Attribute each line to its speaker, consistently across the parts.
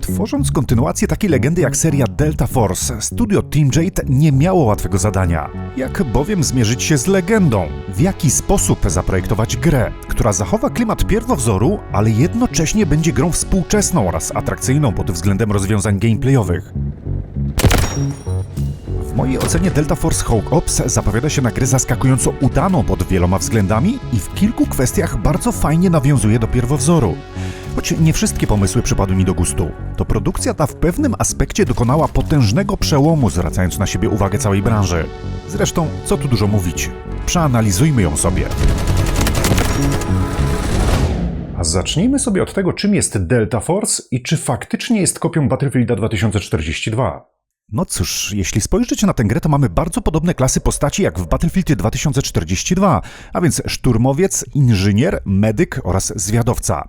Speaker 1: Tworząc kontynuację takiej legendy jak seria Delta Force, studio Team Jade nie miało łatwego zadania. Jak bowiem zmierzyć się z legendą? W jaki sposób zaprojektować grę, która zachowa klimat pierwowzoru, ale jednocześnie będzie grą współczesną oraz atrakcyjną pod względem rozwiązań gameplayowych? W mojej ocenie Delta Force Hawk Ops zapowiada się na grę zaskakująco udaną pod wieloma względami i w kilku kwestiach bardzo fajnie nawiązuje do pierwowzoru. Choć nie wszystkie pomysły przypadły mi do gustu, to produkcja ta w pewnym aspekcie dokonała potężnego przełomu, zwracając na siebie uwagę całej branży. Zresztą, co tu dużo mówić, przeanalizujmy ją sobie. A zacznijmy sobie od tego, czym jest Delta Force i czy faktycznie jest kopią Battlefielda 2042. No cóż, jeśli spojrzycie na tę grę, to mamy bardzo podobne klasy postaci jak w Battlefield 2042, a więc szturmowiec, inżynier, medyk oraz zwiadowca.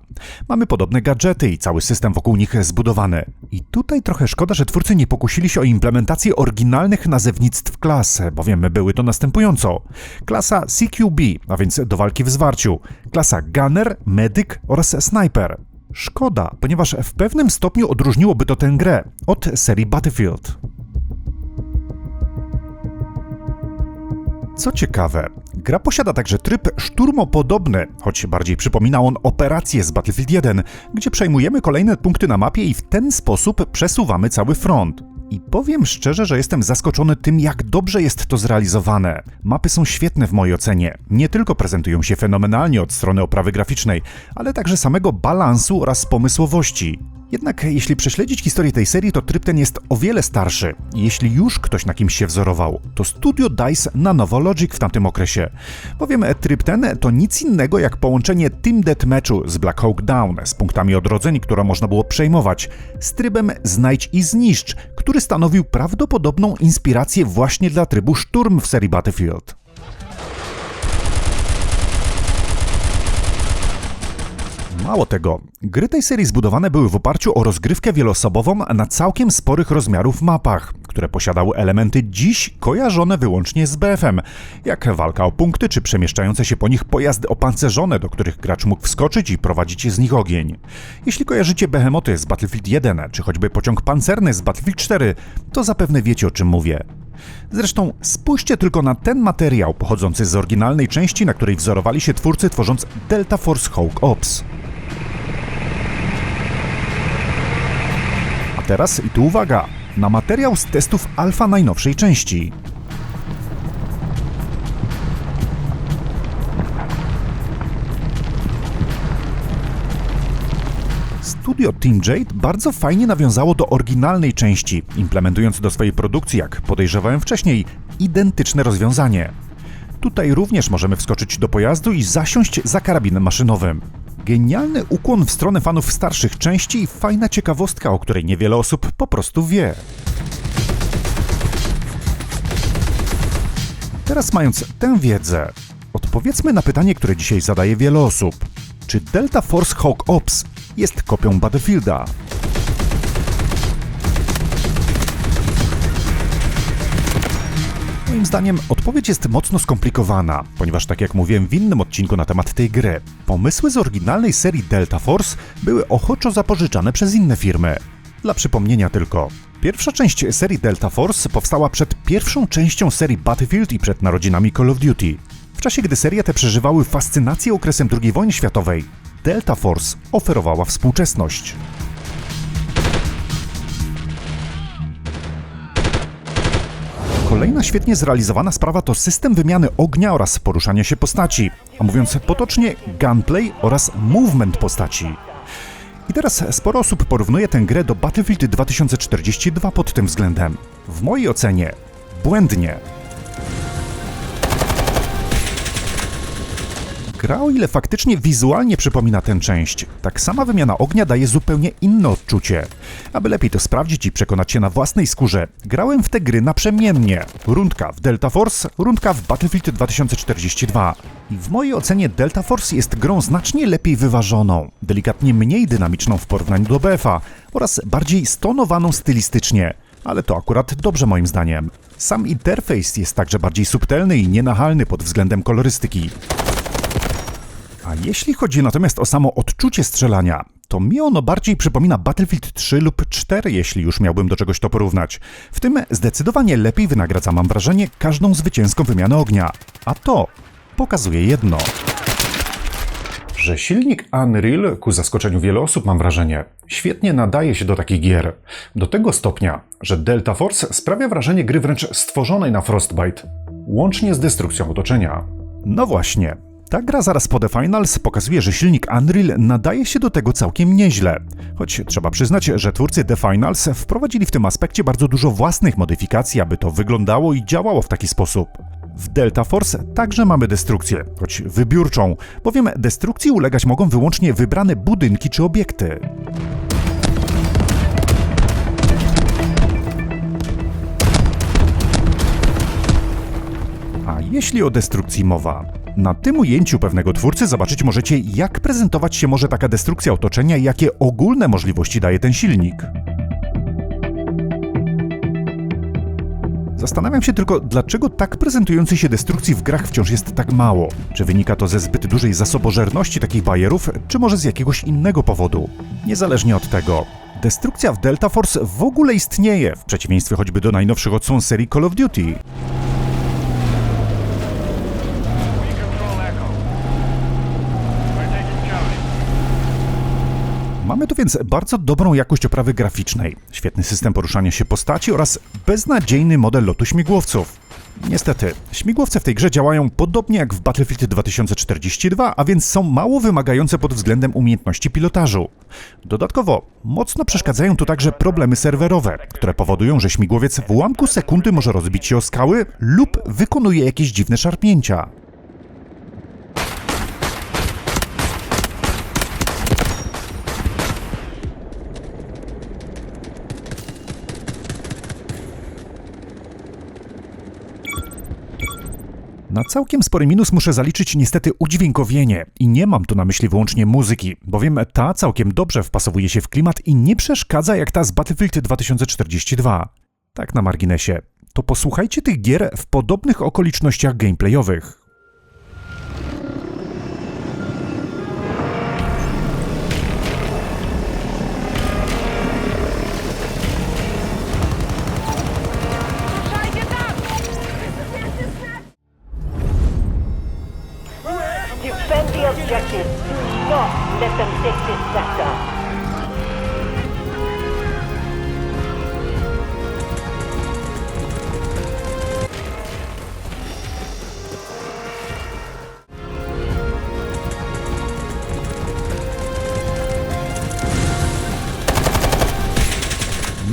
Speaker 1: Mamy podobne gadżety i cały system wokół nich zbudowany. I tutaj trochę szkoda, że twórcy nie pokusili się o implementację oryginalnych nazewnictw klas, bowiem były to następująco. Klasa CQB, a więc do walki w zwarciu, klasa Gunner, medyk oraz sniper. Szkoda, ponieważ w pewnym stopniu odróżniłoby to tę grę od serii Battlefield. Co ciekawe, gra posiada także tryb szturmopodobny, choć bardziej przypomina on operację z Battlefield 1, gdzie przejmujemy kolejne punkty na mapie i w ten sposób przesuwamy cały front. I powiem szczerze, że jestem zaskoczony tym, jak dobrze jest to zrealizowane. Mapy są świetne w mojej ocenie. Nie tylko prezentują się fenomenalnie od strony oprawy graficznej, ale także samego balansu oraz pomysłowości. Jednak jeśli prześledzić historię tej serii, to tryb ten jest o wiele starszy. Jeśli już ktoś na kimś się wzorował, to studio DICE na nowo Logic w tamtym okresie. Bowiem tryb ten to nic innego jak połączenie Team Deathmatchu z Black Hawk Down z punktami odrodzeń, które można było przejmować, z trybem Znajdź i Zniszcz, który stanowił prawdopodobną inspirację właśnie dla trybu Szturm w serii Battlefield. Mało tego, gry tej serii zbudowane były w oparciu o rozgrywkę wieloosobową na całkiem sporych rozmiarów mapach, które posiadały elementy dziś kojarzone wyłącznie z BF-em, jak walka o punkty czy przemieszczające się po nich pojazdy opancerzone, do których gracz mógł wskoczyć i prowadzić z nich ogień. Jeśli kojarzycie behemoty z Battlefield 1, czy choćby pociąg pancerny z Battlefield 4, to zapewne wiecie o czym mówię. Zresztą spójrzcie tylko na ten materiał pochodzący z oryginalnej części, na której wzorowali się twórcy tworząc Delta Force Hawk Ops. Teraz i tu uwaga, na materiał z testów alfa najnowszej części. Studio Team Jade bardzo fajnie nawiązało do oryginalnej części, implementując do swojej produkcji, jak podejrzewałem wcześniej, identyczne rozwiązanie. Tutaj również możemy wskoczyć do pojazdu i zasiąść za karabinem maszynowym. Genialny ukłon w stronę fanów starszych części i fajna ciekawostka, o której niewiele osób po prostu wie. Teraz mając tę wiedzę, odpowiedzmy na pytanie, które dzisiaj zadaje wiele osób. Czy Delta Force Hawk Ops jest kopią Battlefielda? Moim zdaniem odpowiedź jest mocno skomplikowana, ponieważ tak jak mówiłem w innym odcinku na temat tej gry, pomysły z oryginalnej serii Delta Force były ochoczo zapożyczane przez inne firmy. Dla przypomnienia tylko, pierwsza część serii Delta Force powstała przed pierwszą częścią serii Battlefield i przed narodzinami Call of Duty. W czasie gdy serie te przeżywały fascynację okresem II wojny światowej, Delta Force oferowała współczesność. Kolejna świetnie zrealizowana sprawa to system wymiany ognia oraz poruszania się postaci, a mówiąc potocznie gunplay oraz movement postaci. I teraz sporo osób porównuje tę grę do Battlefield 2042 pod tym względem. W mojej ocenie błędnie. Gra, o ile faktycznie wizualnie przypomina tę część, tak sama wymiana ognia daje zupełnie inne odczucie. Aby lepiej to sprawdzić i przekonać się na własnej skórze, grałem w te gry naprzemiennie. Rundka w Delta Force, rundka w Battlefield 2042. I w mojej ocenie Delta Force jest grą znacznie lepiej wyważoną, delikatnie mniej dynamiczną w porównaniu do BF-a oraz bardziej stonowaną stylistycznie ale to akurat dobrze moim zdaniem. Sam interfejs jest także bardziej subtelny i nienachalny pod względem kolorystyki. A jeśli chodzi natomiast o samo odczucie strzelania, to mi ono bardziej przypomina Battlefield 3 lub 4, jeśli już miałbym do czegoś to porównać. W tym zdecydowanie lepiej wynagradza, mam wrażenie, każdą zwycięską wymianę ognia. A to pokazuje jedno. Że silnik Unreal, ku zaskoczeniu wielu osób mam wrażenie, świetnie nadaje się do takich gier. Do tego stopnia, że Delta Force sprawia wrażenie gry wręcz stworzonej na Frostbite, łącznie z destrukcją otoczenia. No właśnie. Ta gra zaraz po The Finals pokazuje, że silnik Unreal nadaje się do tego całkiem nieźle. Choć trzeba przyznać, że twórcy The Finals wprowadzili w tym aspekcie bardzo dużo własnych modyfikacji, aby to wyglądało i działało w taki sposób. W Delta Force także mamy destrukcję, choć wybiórczą, bowiem destrukcji ulegać mogą wyłącznie wybrane budynki czy obiekty. A jeśli o destrukcji mowa? Na tym ujęciu pewnego twórcy zobaczyć możecie, jak prezentować się może taka destrukcja otoczenia i jakie ogólne możliwości daje ten silnik. Zastanawiam się tylko, dlaczego tak prezentującej się destrukcji w grach wciąż jest tak mało. Czy wynika to ze zbyt dużej zasobożerności takich bajerów, czy może z jakiegoś innego powodu? Niezależnie od tego, destrukcja w Delta Force w ogóle istnieje, w przeciwieństwie choćby do najnowszych odsłon serii Call of Duty. Mamy tu więc bardzo dobrą jakość oprawy graficznej, świetny system poruszania się postaci oraz beznadziejny model lotu śmigłowców. Niestety, śmigłowce w tej grze działają podobnie jak w Battlefield 2042, a więc są mało wymagające pod względem umiejętności pilotażu. Dodatkowo, mocno przeszkadzają tu także problemy serwerowe, które powodują, że śmigłowiec w ułamku sekundy może rozbić się o skały lub wykonuje jakieś dziwne szarpnięcia. Na całkiem spory minus muszę zaliczyć niestety udźwiękowienie i nie mam tu na myśli wyłącznie muzyki, bowiem ta całkiem dobrze wpasowuje się w klimat i nie przeszkadza jak ta z Battlefield 2042. Tak na marginesie, to posłuchajcie tych gier w podobnych okolicznościach gameplayowych.
Speaker 2: Objective. Do not let them take this sector.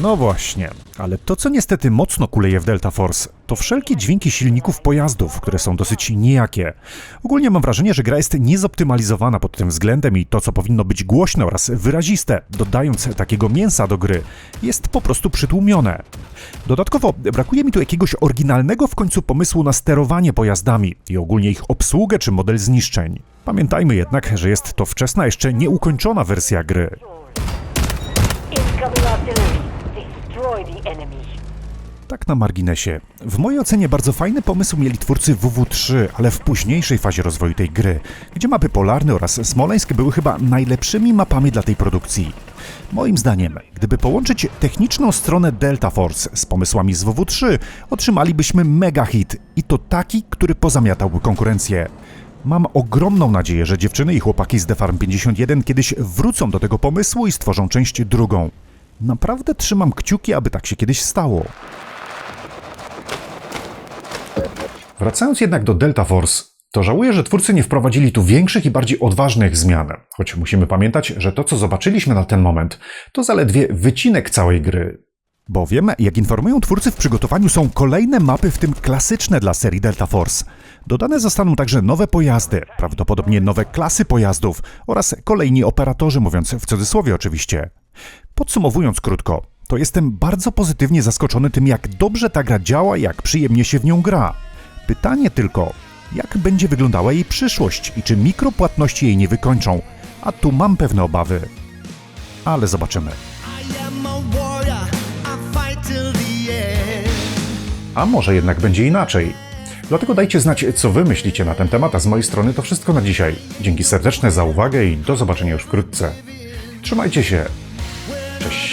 Speaker 1: No właśnie, ale to co niestety mocno kuleje w Delta Force, to wszelkie dźwięki silników pojazdów, które są dosyć nijakie. Ogólnie mam wrażenie, że gra jest niezoptymalizowana pod tym względem i to co powinno być głośne oraz wyraziste, dodając takiego mięsa do gry, jest po prostu przytłumione. Dodatkowo brakuje mi tu jakiegoś oryginalnego w końcu pomysłu na sterowanie pojazdami i ogólnie ich obsługę czy model zniszczeń. Pamiętajmy jednak, że jest to wczesna, jeszcze nieukończona wersja gry. Tak na marginesie. W mojej ocenie bardzo fajny pomysł mieli twórcy WW3, ale w późniejszej fazie rozwoju tej gry, gdzie mapy polarne oraz smoleńskie były chyba najlepszymi mapami dla tej produkcji. Moim zdaniem, gdyby połączyć techniczną stronę Delta Force z pomysłami z WW3, otrzymalibyśmy mega hit i to taki, który pozamiatałby konkurencję. Mam ogromną nadzieję, że dziewczyny i chłopaki z The Farm 51 kiedyś wrócą do tego pomysłu i stworzą część drugą. Naprawdę trzymam kciuki, aby tak się kiedyś stało. Wracając jednak do Delta Force, to żałuję, że twórcy nie wprowadzili tu większych i bardziej odważnych zmian. Choć musimy pamiętać, że to, co zobaczyliśmy na ten moment, to zaledwie wycinek całej gry. Bowiem, jak informują twórcy, w przygotowaniu są kolejne mapy, w tym klasyczne dla serii Delta Force. Dodane zostaną także nowe pojazdy, prawdopodobnie nowe klasy pojazdów oraz kolejni operatorzy, mówiąc w cudzysłowie oczywiście. Podsumowując krótko, to jestem bardzo pozytywnie zaskoczony tym, jak dobrze ta gra działa, jak przyjemnie się w nią gra. Pytanie tylko, jak będzie wyglądała jej przyszłość i czy mikropłatności jej nie wykończą? A tu mam pewne obawy. Ale zobaczymy.
Speaker 3: A
Speaker 1: może jednak będzie inaczej? Dlatego dajcie znać, co wy myślicie na ten temat, a z mojej strony to wszystko na dzisiaj. Dzięki serdeczne za uwagę i do zobaczenia już wkrótce. Trzymajcie się. to